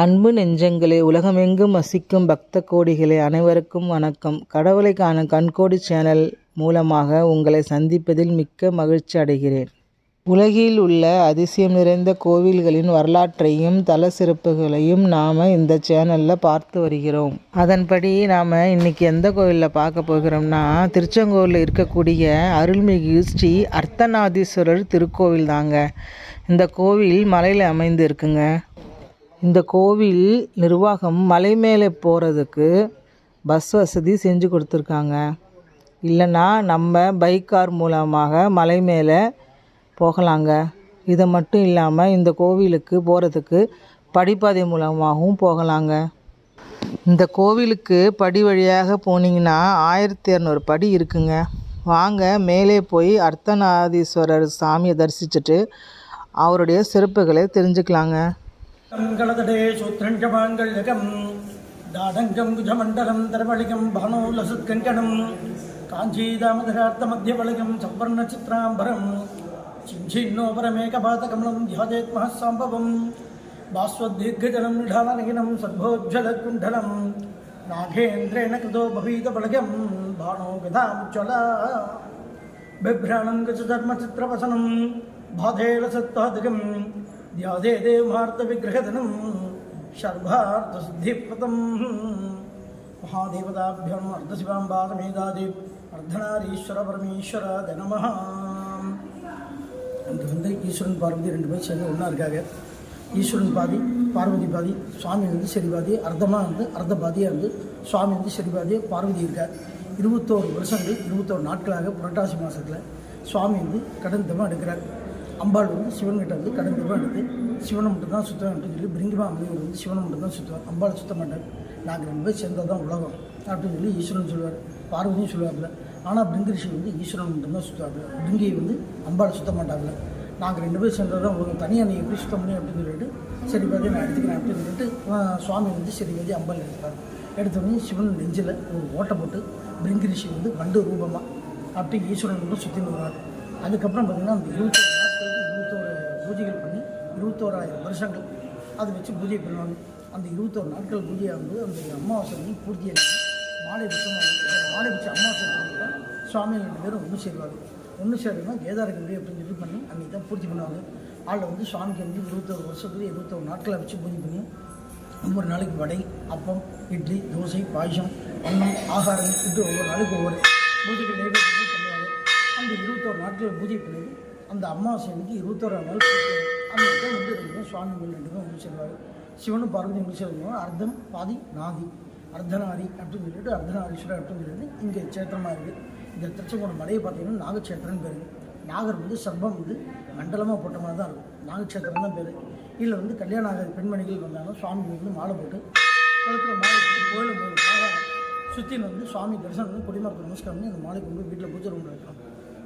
அன்பு நெஞ்சங்களே உலகமெங்கும் வசிக்கும் பக்த கோடிகளே அனைவருக்கும் வணக்கம். கடவுளை காண கண்கோடி சேனல் மூலமாக உங்களை சந்திப்பதில் மிக்க மகிழ்ச்சி அடைகிறேன். உலகில் உள்ள அதிசயம் நிறைந்த கோவில்களின் வரலாற்றையும் தல சிறப்புகளையும் நாம் இந்த சேனலில் பார்த்து வருகிறோம். அதன்படி நாம் இன்னைக்கு எந்த கோவிலில் பார்க்க போகிறோம்னா திருச்செங்கோவில் இருக்கக்கூடிய அருள்மிகு ஸ்ரீ அர்த்தநாதீஸ்வரர் திருக்கோவில் தாங்க இந்த கோவில் மலையில் அமைந்து இருக்குங்க இந்த கோவில் நிர்வாகம் மலை மேலே போகிறதுக்கு பஸ் வசதி செஞ்சு கொடுத்துருக்காங்க. இல்லைன்னா நம்ம பைக் கார் மூலமாக மலை மேலே போகலாங்க. இதை மட்டும் இல்லாமல் இந்த கோவிலுக்கு போகிறதுக்கு படிப்பாதை மூலமாகவும் போகலாங்க. இந்த கோவிலுக்கு படி வழியாக போனீங்கன்னா ஆயிரத்தி இரநூறு படி இருக்குங்க. வாங்க மேலே போய் அர்த்தநாதீஸ்வரர் சாமியை தரிசிச்சுட்டு அவருடைய சிறப்புகளை தெரிஞ்சுக்கலாங்க. கலதடே சூத்திரஞ்ச மாங்கல்யகம் தாடங்கம் குஜமண்டலம் தரவழிகம் பானோலசுத்கங்கணம் காஞ்சீதாமதரார்த்த மத்தியவழிகம் சம்பர்ண சித்ராம்பரம் சிஞ்சின்னோபரமேகபாதகமலம் தியாஜேத் மகசாம்பவம் பாஸ்வதீர்கஜலம் நிடாலநகினம் சர்வோஜ்ஜலகுண்டலம் నాగేంద్రేణ కృతో భవీతపలగం బాణో గదాముజ్వల బిభ్రాణం గజ ధర్మచిత్రవసనం బాధేల సత్వాదికం ध्यादे देवमार्तविग्रहधनं शर्भार्थसिद्धिप्रदं महादेवताभ्यम् अर्धशिवाम्बासमेधादि अर्धनारीश्वर परमेश्वर नमः அங்கே வந்து ஈஸ்வரன் பார்வதி ரெண்டு பேரும் சேர்ந்து ஒன்றா இருக்காங்க ஈஸ்வரன் பாதி பார்வதி பாதி சுவாமி வந்து சரி பாதி அர்த்தமாக வந்து அர்த்த பாதியாக இருந்து சுவாமி வந்து சரி பாதி பார்வதி இருக்கார் இருபத்தோரு வருஷங்கள் இருபத்தோரு நாட்களாக புரட்டாசி மாதத்தில் சுவாமி வந்து கடன் தவம் எடுக்கிறார் அம்பாள் வந்து சிவன்கிட்ட வந்து கடன் ரூபாய் எடுத்து சிவனை மட்டும் தான் அப்படின்னு சொல்லி பிரிங்கிமா அம்மையூர் வந்து சிவனை மட்டும் தான் சுற்றுவார் அம்பாளை சுத்த மாட்டார். நாங்கள் ரெண்டு பேர் சேர்ந்தது தான் உலகம் அப்படின்னு சொல்லி ஈஸ்வரன் சொல்லுவார். பார்வதியும் சொல்லுவாப்புல. ஆனால் பிரிங்கரிஷி வந்து ஈஸ்வரன் மட்டும்தான் சுற்றுவாப்புல பிரிங்கியை வந்து அம்பாளை சுத்த மாட்டாங்க நாங்கள் ரெண்டு பேரும் சேர்ந்தால் தான் உலகம். தனியாக நீ எப்படி சுத்தம் பண்ணி அப்படின்னு சொல்லிட்டு சரி பார்த்து நான் எடுத்துக்கிறேன் அப்படின்னு சொல்லிட்டு சுவாமி வந்து சரி பாதி அம்பாள் எடுத்தார் எடுத்தோடனே சிவன் நெஞ்சில் ஒரு ஓட்டை போட்டு பிரிங்கரிஷி வந்து வண்டு ரூபமாக அப்படி ஈஸ்வரன் மட்டும் சுற்றி வருவார். அதுக்கப்புறம் பார்த்திங்கன்னா அந்த இருபத்தி இருபத்தோராயிரம் வருஷங்கள் அதை வச்சு பூஜை பண்ணுவாங்க அந்த இருபத்தோரு நாட்கள் பூஜை ஆகும்போது அந்த அமாவாசை வந்து பூர்த்தியாக மாலை வச்சமாக மாலை வச்சு அமாவாசை தான் சுவாமி ரெண்டு பேரும் ஒன்று சேருவாங்க. ஒன்று சேருனா கேதார கம்பி அப்படின்னு சொல்லி பண்ணி அன்றைக்கி தான் பூர்த்தி பண்ணுவாங்க. ஆளில் வந்து சுவாமிக்கு வந்து இருபத்தோரு வருஷத்துக்கு இருபத்தோரு நாட்களை வச்சு பூஜை பண்ணி ஒவ்வொரு நாளைக்கு வடை அப்பம் இட்லி தோசை பாயசம் அன்னம் ஆகாரம் இப்படி ஒவ்வொரு நாளைக்கு ஒவ்வொரு பூஜைக்கு நைவேத்தியம் பண்ணுவாங்க. அந்த இருபத்தோரு நாட்கள் பூஜை பண்ணி அந்த அமாவாசை அன்னைக்கு இருபத்தோராம் நாள் பூஜை. வந்து ரெண்டு சுவாமிகள் ரெண்டு பேரும் ஒன்று சிவனும் பார்வதி வந்து செல்வோம் அர்த்தம் பாதி நாதி. அர்த்தநாரி அப்படின்னு சொல்லிட்டு அர்த்தநாரீஸ்வரர் அப்படின்னு சொல்லிட்டு இங்கே சேத்திரமாக இருக்குது இந்த திருச்செங்கோடு மலையை பார்த்தீங்கன்னா நாகச்சேத்திரம்னு பேர். நாகர் வந்து சர்பம் வந்து மண்டலமாக போட்ட மாதிரி தான் இருக்கும். நாகச்சேத்திரம் தான் பேர். இதில் வந்து கல்யாணம் ஆகாத பெண்மணிகள் வந்தாங்க. சுவாமி வந்து மாலை போட்டு கழுத்தில் மாலை போட்டு கோயிலில் மூணு மாலை சுற்றின்னு வந்து சுவாமி தரிசனம் வந்து குடிமக்கள் நமஸ்காரம் பண்ணி அந்த மாலை கொண்டு வீட்டில் பூஜை ரூமில் வைக்கலாம்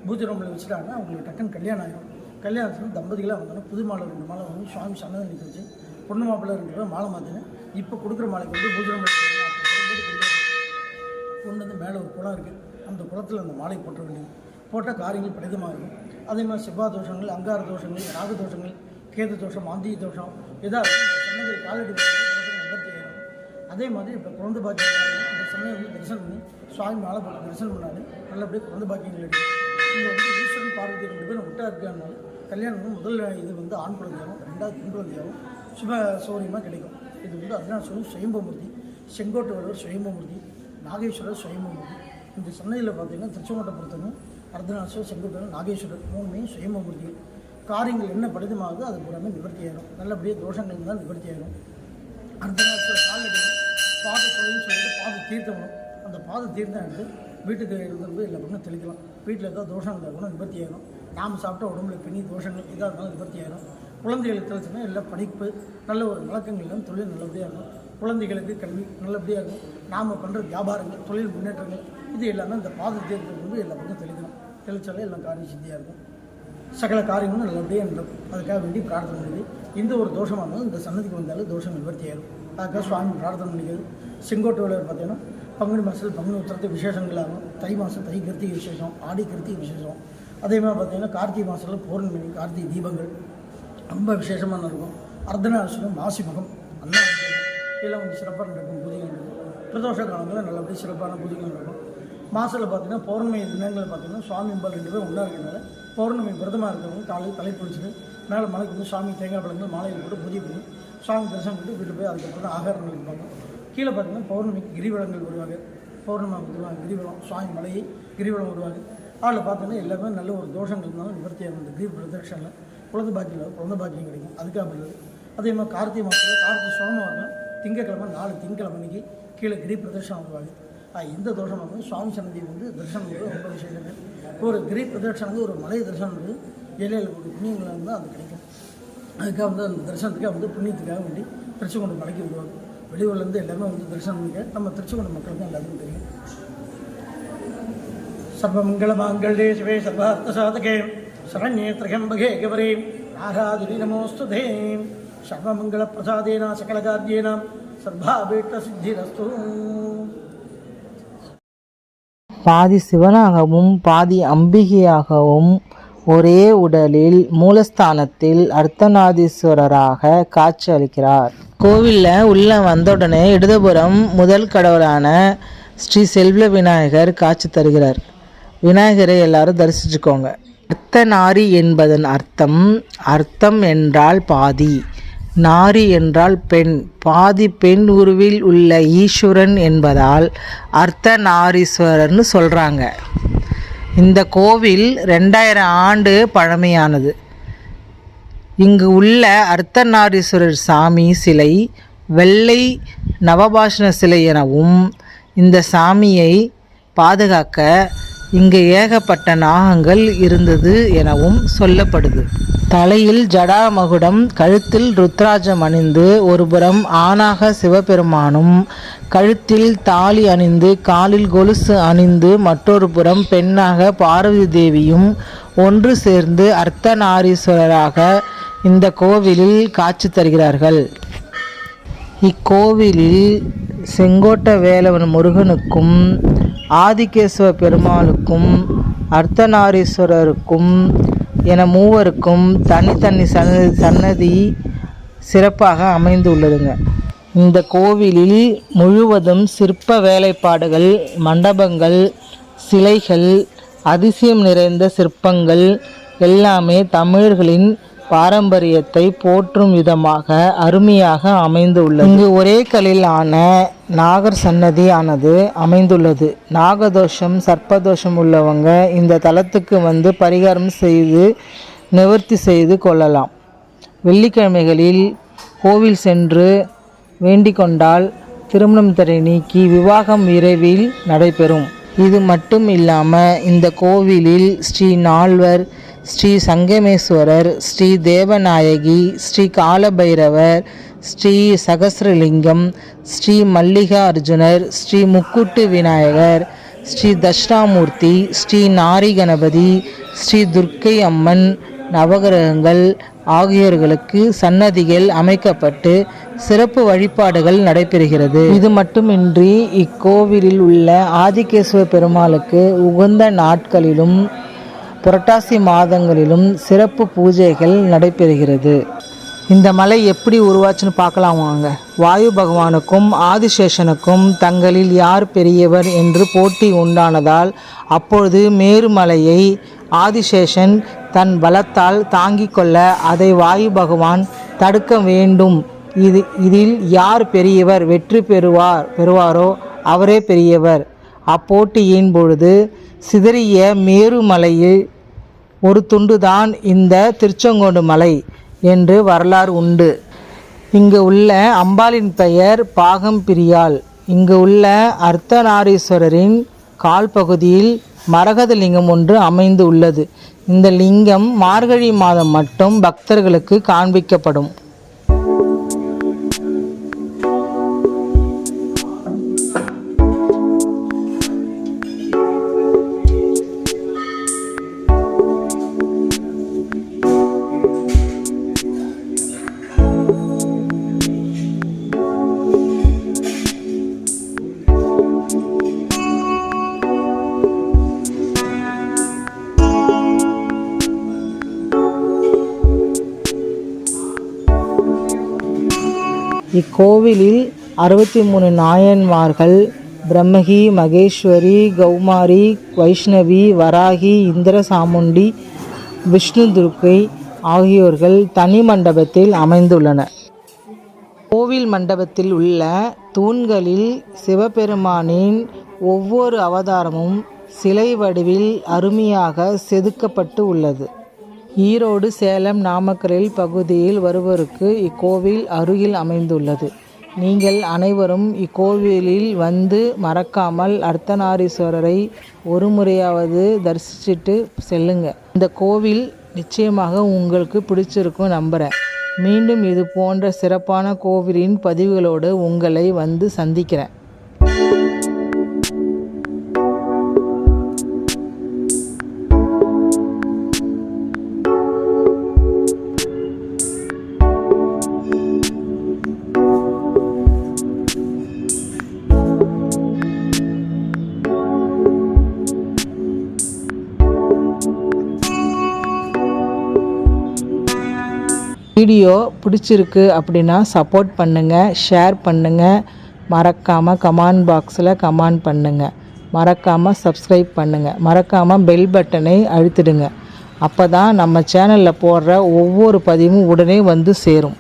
பூஜை ரூமில் வச்சுட்டாங்கன்னா அவங்களுக்கு டக்குன்னு கல்யாணம் ஆகிடும் கல்யாணத்தில் தம்பதிகளாக வந்தோன்னா புது மாலை ரெண்டு மாலை வந்து சுவாமி சன்னதி நிற்க வச்சு பொண்ணு மாப்பிள்ளை ரெண்டு பேரும் மாலை மாற்றினேன் இப்போ கொடுக்குற மாலைக்கு வந்து பூஜை ரூமில் கொண்டு வந்து மேலே. ஒரு குளம் இருக்குது அந்த குளத்தில் அந்த மாலை போட்ட வேண்டியது. போட்டால் காரியங்கள் படிதமாக இருக்கும். அதே மாதிரி செவ்வாய் தோஷங்கள் அங்கார தோஷங்கள் ராகு தோஷங்கள் கேது தோஷம் மாந்திய தோஷம் ஏதாவது சன்னதி காலடி நிவர்த்தி ஆகிடும் அதே மாதிரி இப்போ குழந்தை பாக்கியம் அந்த சமயம் வந்து தரிசனம் பண்ணி சுவாமி மாலை போட்டு தரிசனம் பண்ணாரு நல்லபடியாக குழந்தை பாக்கியங்கள் எடுக்கும். இங்கே வந்து ஈஸ்வரன் பார்வதி ரெண்டு பேரும் விட்டா இருக்கிறனால கல்யாணம் வந்து முதல் இது வந்து ஆண் குழந்தையாகவும் ரெண்டாவது பெண் குழந்தையாகவும் சுப சௌரியமாக கிடைக்கும். இது வந்து அதனால் சொல்லி சுயம்பமூர்த்தி செங்கோட்டவரர் சுயம்பமூர்த்தி நாகேஸ்வரர் சுயம்பமூர்த்தி. இந்த சென்னையில் பார்த்தீங்கன்னா திருச்செங்கோட்டை பொறுத்தவரை அர்த்தநாசர் செங்கோட்டவர் நாகேஸ்வரர் மூணுமே சுயம்பமூர்த்திகள். காரியங்கள் என்ன படிதமாகுது அது பூராமே நிவர்த்தி ஆயிடும் நல்லபடியாக தோஷங்கள் இருந்தால் நிவர்த்தி ஆயிடும் அர்த்தநாசர் காலடி பாத தொழில்னு சொல்லிட்டு பாத தீர்த்தம் அந்த பாத தீர்த்தம் எடுத்து வீட்டுக்கு இருந்து எல்லா பக்கம் தெளிக்கலாம். வீட்டில் ஏதாவது தோஷம் இருந்தால் கூட நிவர்த்தி ஆயிடும் நாம் சாப்பிட்ட உடம்புல பிணி தோஷங்கள் எதாக இருந்தாலும் விபத்தி ஆயிரும். குழந்தைகளுக்கு தலைச்சுனா எல்லாம் படிப்பு நல்ல ஒரு வழக்கங்கள் தொழில் நல்லபடியாக இருக்கும். குழந்தைகளுக்கு கல்வி நல்லபடியாக இருக்கும். நாம் பண்ணுற வியாபாரங்கள் தொழில் முன்னேற்றங்கள் இது எல்லாமே இந்த பாதத்தை இருக்கிறது வந்து எல்லா பக்கம் தெளிக்கணும் தெளிச்சாலே எல்லாம் காரியம் சித்தியாக இருக்கும். சகல காரியங்களும் நல்லபடியாக நடக்கும் அதுக்காக வேண்டி பிரார்த்தனை பண்ணிது எந்த ஒரு தோஷமாக இருந்தாலும் இந்த சன்னதிக்கு வந்தாலும் தோஷம் நிவர்த்தி ஆயிரும். அதுக்காக சுவாமி பிரார்த்தனை பண்ணிக்கிறது. செங்கோட்டை வேலையில் பார்த்தீங்கன்னா பங்குனி மாதத்தில் பங்குனி உத்திரத்து விசேஷங்கள் ஆகும். தை மாதம் தை கிருத்திகை விசேஷம் ஆடி கிருத்திகை விசேஷம். அதே மாதிரி பார்த்தீங்கன்னா கார்த்திகை மாதத்தில் பௌர்ணமி கார்த்திகை தீபங்கள் ரொம்ப விசேஷமாக நடக்கும் அர்த்தநாரீஸ்வரர் மாசி மகம் அண்ணா இதெல்லாம் கொஞ்சம் சிறப்பாக நடக்கும் பூஜைகள். நடக்கும் பிரதோஷ காலங்களில் நல்லபடியாக சிறப்பான பூஜைகள் நடக்கும். மாதத்தில் பார்த்தீங்கன்னா பௌர்ணமி தினங்கள் பார்த்தீங்கன்னா சுவாமி கும்பல் ரெண்டு பேரும் ஒன்றா இருக்கிறனால பௌர்ணமி விரதமாக இருக்கிறவங்க காலையில் தலை குளிச்சுட்டு மேலே மலைக்கு வந்து சாமி தேங்காய் பழங்கள் மாலையில் போட்டு பூஜை பண்ணி சாமி தரிசனம் பண்ணிட்டு வீட்டு போய் அதுக்கப்புறம் தான் ஆகாரங்கள் இருப்பாங்க கீழே பார்த்தீங்கன்னா பௌர்ணமிக்கு கிரிவலங்கள் வருவாங்க. பௌர்ணமி வருவாங்க கிரிவலம் சுவாமி மலையை கிரிவலம் வருவாங்க. அதில் பார்த்தீங்கன்னா எல்லாமே நல்ல ஒரு தோஷங்கள் இருந்தாலும் நிவர்த்தியாக இந்த கிரி பிரதட்சனில் குழந்தை பாக்கியம் குழந்தை பாக்கியம் கிடைக்கும். அதுக்காக பண்ணுறது அதே மாதிரி கார்த்திகை மாதத்தில் கார்த்திகை சோமவாரம் திங்கக்கிழமை நாலு திங்கக்கிழமை கீழே கிரி பிரதட்சணம் வருவாங்க. எந்த இந்த தோஷம் வந்து சுவாமி சன்னதி வந்து தரிசனம் வந்து ரொம்ப விஷயங்கள் ஒரு கிரி பிரதட்சணம் வந்து ஒரு மலை தரிசனம் வந்து ஏழையில் ஒரு புண்ணியங்களாக இருந்தால் அது கிடைக்கும். அதுக்காக வந்து அந்த தரிசனத்துக்காக வந்து புண்ணியத்துக்காக வேண்டி திருச்செங்கோடு மலைக்கு வருவாங்க. வெளியூர்லேருந்து எல்லாருமே வந்து தரிசனம் பண்ணிக்க. நம்ம திருச்சிக்கொண்ட மக்களுக்கும் எல்லாருக்கும் தெரியும். சர்வமங்கள மாங்கல்யே சிவே சர்வார்த்த சாதகே. சரண்யே திரகம்பகே கவரே ஆராதிரி நமோஸ்துதே சர்வமங்கள பிரசாதேனா சகலகாரியேனாம் சர்வாபீட்ட சித்திரஸ்து பாதி சிவனாகவும் பாதி அம்பிகையாகவும் ஒரே உடலில் மூலஸ்தானத்தில் அர்த்தநாதீஸ்வரராக காட்சி அளிக்கிறார் கோவிலில் உள்ள வந்தவுடனே இடதுபுறம் முதல் கடவுளான ஸ்ரீ செல்வ விநாயகர் காட்சி தருகிறார். விநாயகரை எல்லாரும் தரிசிச்சுக்கோங்க. அர்த்தநாரி என்பதன் அர்த்தம் அர்த்தம் என்றால் பாதி நாரி என்றால் பெண் பாதி பெண் உருவில் உள்ள ஈஸ்வரன் என்பதால் அர்த்தநாரீஸ்வரர்னு சொல்கிறாங்க இந்த கோவில் ரெண்டாயிரம் ஆண்டு பழமையானது. இங்கு உள்ள அர்த்தநாரீஸ்வரர் சாமி சிலை வெள்ளை நவபாஷண சிலை எனவும் இந்த சாமியை பாதுகாக்க இங்கு ஏகப்பட்ட நாகங்கள் இருந்தது எனவும் சொல்லப்படுது. தலையில் ஜடாமகுடம் கழுத்தில் ருத்ராஜம் அணிந்து ஒருபுறம் ஆணாக சிவபெருமானும் கழுத்தில் தாலி அணிந்து காலில் கொலுசு அணிந்து மற்றொரு புறம் பெண்ணாக பார்வதி தேவியும் ஒன்று சேர்ந்து அர்த்தநாரீஸ்வரராக இந்த கோவிலில் காட்சி தருகிறார்கள். இக்கோவிலில் செங்கோட்ட வேலவன் முருகனுக்கும் ஆதிகேசவ பெருமாளுக்கும் அர்த்தநாரீஸ்வரருக்கும் என மூவருக்கும் தனித்தனி சன்னதி சன்னதி சிறப்பாக அமைந்துள்ளதுங்க. இந்த கோவிலில் முழுவதும் சிற்ப வேலைப்பாடுகள் மண்டபங்கள் சிலைகள் அதிசயம் நிறைந்த சிற்பங்கள் எல்லாமே தமிழர்களின் பாரம்பரியத்தை போற்றும் விதமாக அருமையாக அமைந்துள்ளது. இங்கு ஒரே கல்லில் ஆன நாகர் சன்னதி ஆனது அமைந்துள்ளது. நாகதோஷம் சர்ப்பதோஷம் உள்ளவங்க இந்த தலத்துக்கு வந்து பரிகாரம் செய்து நிவர்த்தி செய்து கொள்ளலாம். வெள்ளிக்கிழமைகளில் கோவில் சென்று வேண்டிக் கொண்டால் திருமணம் தடை நீக்கி விவாகம் விரைவில் நடைபெறும். இது மட்டும் இல்லாமல் இந்த கோவிலில் ஸ்ரீ நால்வர் ஸ்ரீ சங்கமேஸ்வரர் ஸ்ரீ தேவநாயகி ஸ்ரீ காலபைரவர் ஸ்ரீ சகஸ்ரலிங்கம் ஸ்ரீ மல்லிகா அர்ஜுனர் ஸ்ரீ முக்குட்டு விநாயகர் ஸ்ரீ தட்சிணாமூர்த்தி ஸ்ரீ நாரி கணபதி ஸ்ரீ துர்க்கை அம்மன் நவகிரகங்கள் ஆகியோர்களுக்கு சன்னதிகள் அமைக்கப்பட்டு சிறப்பு வழிபாடுகள் நடைபெறுகிறது. இது மட்டுமின்றி இக்கோவிலில் உள்ள ஆதிகேஸ்வர பெருமாளுக்கு உகந்த நாட்களிலும் புரட்டாசி மாதங்களிலும் சிறப்பு பூஜைகள் நடைபெறுகிறது. இந்த மலை எப்படி உருவாச்சுன்னு பார்க்கலாம் வாங்க. வாயு பகவானுக்கும் ஆதிசேஷனுக்கும் தங்களில் யார் பெரியவர் என்று போட்டி உண்டானதால் அப்பொழுது மேருமலையை ஆதிசேஷன் தன் பலத்தால் தாங்கிக் கொள்ள அதை வாயு பகவான் தடுக்க வேண்டும். இது இதில் யார் பெரியவர் வெற்றி பெறுவார் பெறுவாரோ அவரே பெரியவர். அப்போட்டியின் பொழுது சிதறிய மேருமலையில் ஒரு துண்டுதான் இந்த திருச்செங்கோடு மலை என்று வரலாறு உண்டு. இங்கு உள்ள அம்பாளின் பெயர் பாகம் பிரியாள் இங்கு உள்ள அர்த்தநாரீஸ்வரரின் கால் பகுதியில் மரகத லிங்கம் ஒன்று அமைந்து உள்ளது. இந்த லிங்கம் மார்கழி மாதம் மட்டும் பக்தர்களுக்கு காண்பிக்கப்படும். இக்கோவிலில் அறுபத்தி மூணு நாயன்மார்கள் பிரம்மகி மகேஸ்வரி கௌமாரி வைஷ்ணவி வராகி இந்திரசாமுண்டி விஷ்ணு துர்க்கை ஆகியோர்கள் தனி மண்டபத்தில் அமைந்துள்ளனர். கோவில் மண்டபத்தில் உள்ள தூண்களில் சிவபெருமானின் ஒவ்வொரு அவதாரமும் சிலை வடிவில் அருமையாக செதுக்கப்பட்டு உள்ளது. ஈரோடு சேலம் நாமக்கலில் பகுதியில் வருவோருக்கு இக்கோவில் அருகில் அமைந்துள்ளது. நீங்கள் அனைவரும் இக்கோவிலில் வந்து மறக்காமல் அர்த்தநாரீஸ்வரரை ஒரு முறையாவது தரிசிச்சுட்டு செல்லுங்க. இந்த கோவில் நிச்சயமாக உங்களுக்கு பிடிச்சிருக்கும் நம்புகிறேன் மீண்டும் இது போன்ற சிறப்பான கோவிலின் பதிவுகளோடு உங்களை வந்து சந்திக்கிறேன். வீடியோ பிடிச்சிருக்கு அப்படின்னா சப்போர்ட் பண்ணுங்கள் ஷேர் பண்ணுங்கள் மறக்காமல் கமெண்ட் பாக்ஸில் கமெண்ட் பண்ணுங்கள் மறக்காமல் சப்ஸ்கிரைப் பண்ணுங்கள் மறக்காமல் பெல் பட்டனை அழுத்திடுங்க. அப்போ தான் நம்ம சேனலில் போடுற ஒவ்வொரு பதிவும் உடனே வந்து சேரும்.